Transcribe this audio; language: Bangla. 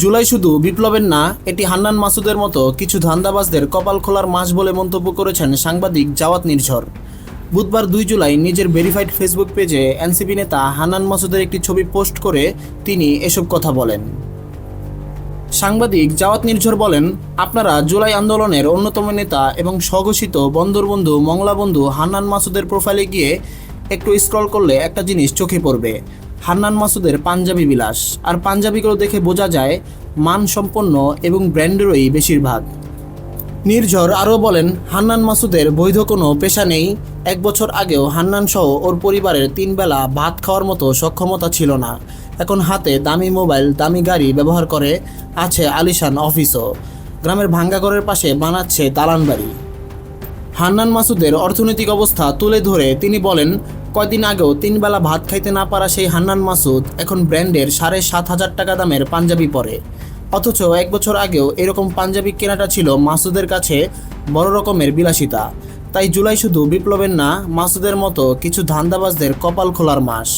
জুলাই শুধু বিপ্লবের না, এটি হান্নান মাসুদের মতো কিছু ধান্দাবাজদের কপাল খোলার মাস বলে মন্তব্য করেছেন সাংবাদিক জাওয়াত নির্ঝর। বুধবার দুই জুলাই নিজের ভেরিফাইড ফেসবুক পেজে এনসিপি নেতা হান্নান মাসুদের একটি ছবি পোস্ট করে তিনি এসব কথা বলেন। সাংবাদিক জাওয়াত নির্ঝর বলেন, আপনারা জুলাই আন্দোলনের অন্যতম নেতা এবং স্বঘোষিত বন্দরবন্ধু মংলাবন্ধু হান্নান মাসুদের প্রোফাইলে গিয়ে একটু স্ক্রল করলে একটা জিনিস চোখে পড়বে। হান্নান মাসুদের পাঞ্জাবি বিলাস। আর পাঞ্জাবিগুলো দেখে বোঝা যায়, মানসম্পন্ন এবং ব্র্যান্ডেরই বেশিরভাগ। নির্ঝর আরও বলেন, হান্নান মাসুদের বৈধ কোনো পেশা নেই। এক বছর আগেও হান্নান সহ ওর পরিবারের তিন বেলা ভাত খাওয়ার মতো সক্ষমতা ছিল না। এখন হাতে দামি মোবাইল, দামি গাড়ি ব্যবহার করে, আছে আলিশান অফিসও। গ্রামের ভাঙ্গাঘরের পাশে বানাচ্ছে দালান বাড়ি হান্নান মাসুদের অর্থনৈতিক অবস্থা তুলে ধরে তিনি বলেন, কয়দিন আগেও তিন বেলা ভাত খাইতে না পারা সেই হান্নান মাসুদ এখন ব্র্যান্ডের সাড়ে সাত হাজার টাকা দামের পাঞ্জাবি পরে। অথচ এক বছর আগেও এরকম পাঞ্জাবি কেনাটা ছিল মাসুদের কাছে বড় রকমের বিলাসিতা। তাই জুলাই শুধু বিপ্লবের না, মাসুদের মতো কিছু ধান্দাবাজদের কপাল খোলার মাস।